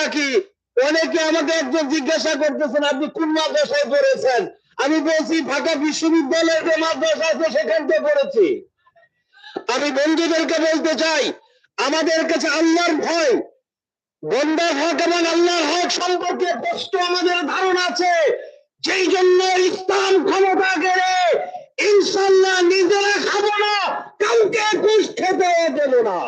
রাখি, অনেকে আমাকে একজন জিজ্ঞাসা করতেছেন, আপনি কোন মাদ্রাসায় পড়েছেন? আমি বলছি, ঢাকা বিশ্ববিদ্যালয়ের যে মাদ্রাসা আছে, সেখান থেকে পড়েছি। আমি বন্ধুদেরকে বলতে চাই, আমাদের কাছে আল্লাহর ভয়, বন্দার হক এবং আল্লাহর হক সম্পর্কে স্পষ্ট আমাদের ধারণা আছে। যেই জন্য ইসলাম ক্ষমতা গেলে ইনশাল্লাহ নিজেরা খাব না, কাউকে ঘুষ খেতে দেব না।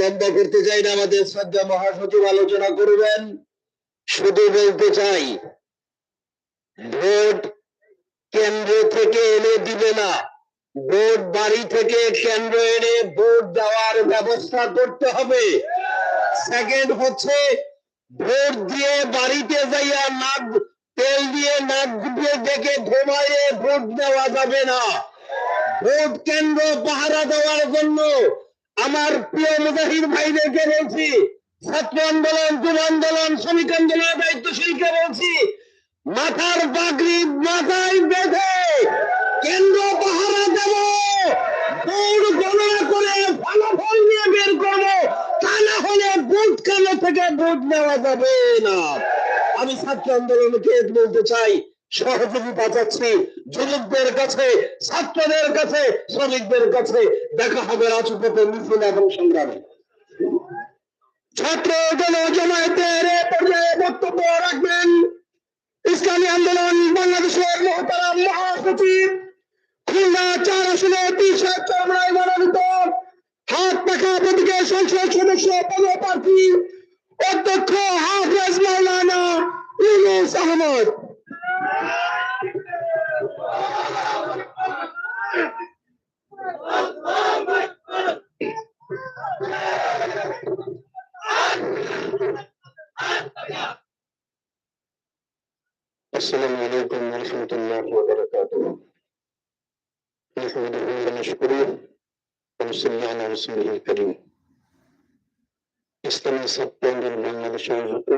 লম্বা করতে চাই না আমাদের শ্রদ্ধা মহাসচিব আলোচনা করবেন শুধু বলতে চাই ভোট কেন্দ্র থেকে এনে দিবে না ভোট বাড়ি থেকে কেন্দ্র এনে ভোট দেওয়ার ব্যবস্থা করতে হবে। সেকেন্ড হচ্ছে ভোট দিয়ে বাড়িতে যাইয়া নাক তেল দিয়ে নাক দিয়ে দেখে ঘুমাইয়ে ভোট দেওয়া যাবে না। ভোট কেন্দ্র পাহারা দেওয়ার জন্য আমার প্রিয় মুজাহিদ ভাইদেরকে বলছি, ছাত্র আন্দোলন, যুব আন্দোলন, শ্রমিক আন্দোলন দায়িত্বশীলকে বলছি, মাথার পাগড়ি মাথায় বেঁধে কেন্দ্র পাহারা দেব ভোট গণনা করে ফলাফল নিয়ে বের করব তা না হলে ভোট কেন্দ্র থেকে ভোট নেওয়া যাবে না। আমি ছাত্র আন্দোলনকে বলতে চাই সহযোগিতা চাচ্ছি যুবকদের কাছে, ছাত্রদের কাছে, শ্রমিকদের কাছে। দেখা হবে রাজপথে মিছিল এবং সংগ্রামে। ছাত্র দল জমায়েতের পর্যায়ে বক্তব্য রাখবেন। ইসলামী আন্দোলন বাংলাদেশের মহতারাম মহাসচিব, খুলনা চার আসনে তিনশো চরমরায় মনোনীত, হাত পাখা প্রতীকে সংসদ সদস্য, পদপ্রার্থী অধ্যক্ষ হাফেজ মাওলানা ইউনুস আহমদ السلام عليكم ورحمة الله وبركاته نحمده ونشكره ونصلي على رسوله الكريم ইসলামী ছাত্র আন্দোলন বাংলাদেশ আয়োজিত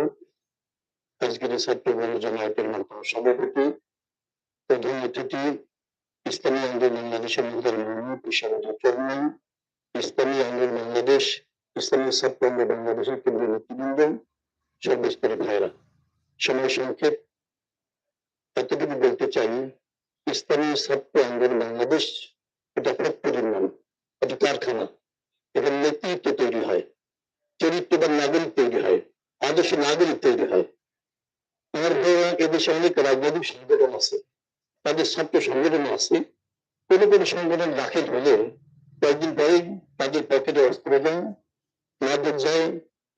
আজকের এই ছাত্র বন্ধু জামায়াতের মাধ্যমে সভাপতি প্রধান অতিথি ইসলামী আন্দোলন বাংলাদেশের মহিলার মোহাম্মদ ইসারুদ্দ চেয়ারম্যান ইসলামী আন্দোলন বাংলাদেশ ইসলামী ছাত্র আন্দোলন বাংলাদেশের কেন্দ্রীয় নেতৃবৃন্দ সর্বস্তরের ভাইরা সময় সংক্ষেপ এতটুকু বলতে চাই ইসলামী ছাত্র আন্দোলন বাংলাদেশ এটা ফ্যাক্টরির হয় চরিত্রবান নাগরিক তৈরি হয়, আদর্শ নাগরিক তৈরি হয়। আমার ভাইয়া এদেশে অনেক রাজনৈতিক সংগঠন আছে, তাদের ছাত্র সংগঠন আছে। কোনো কোনো সংগঠন দাখিল হলে কয়েকদিন পরে তাদের পকেটে অস্ত্র যায় মাদক যায়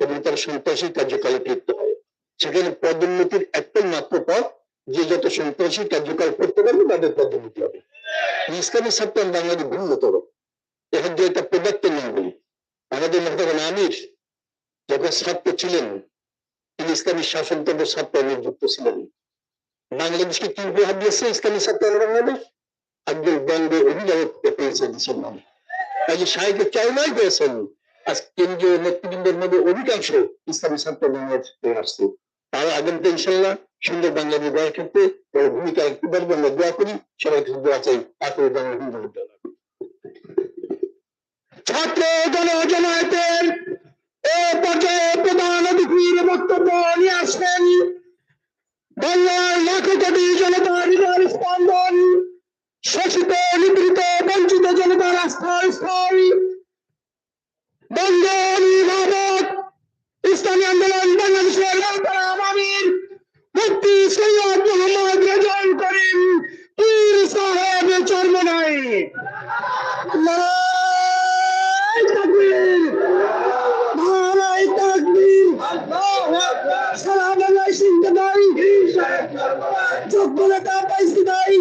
এবং তারা সন্ত্রাসী কার্যকলাপ লিপ্ত হয়। সেখানে পদোন্নতির একটাই মাত্র পথ, যে যত সন্ত্রাসী কার্যকলাপ করতে পারবে, তাদের পদোন্নতি হবে। ইসলামী ছাত্র বাংলাদেশ ভিন্নতর। এখন যে একটা প্রদত্ত নাম আমাদের মহতারাম আমির যখন ছাত্র ছিলেন, তিনি ইসলামী শাসনতন্ত্র ছাত্র নিযুক্ত ছিলেন। বাংলাদেশকে কি উপহার দিয়েছে ইসলামী ছাত্র একজন বঙ্গ অভিভাবক পেয়েছে দেশের নামে? কাজে সাহেবের চাইনাই পেয়েছেন। আজ কেন্দ্রীয় নেতৃবৃন্দের মধ্যে অধিকাংশ ইসলামী ছাত্র বাংলাদেশ পেয়ে আসছে। তারা আগামীতে ইনশাল্লাহ সুন্দর বাংলাদেশ গড়ার ক্ষেত্রে ভূমিকা রাখতে পারবে আমরা দোয়া করি সবাইকে দোয়া চাই। আকুল বাংলা হিন্দু ছাত্র এ পর্যায়ে প্রধান অতিথির বক্তব্য নিয়ে আসবেন। বাংলার লাখো কোটি জনতার হৃদয়ের স্পন্দন, শোষিত, নিপীড়িত, বঞ্চিত জনতার আস্থার স্থল বঙ্গ সিন্দাবাই যোগ্য নেতা পাইছি নাই।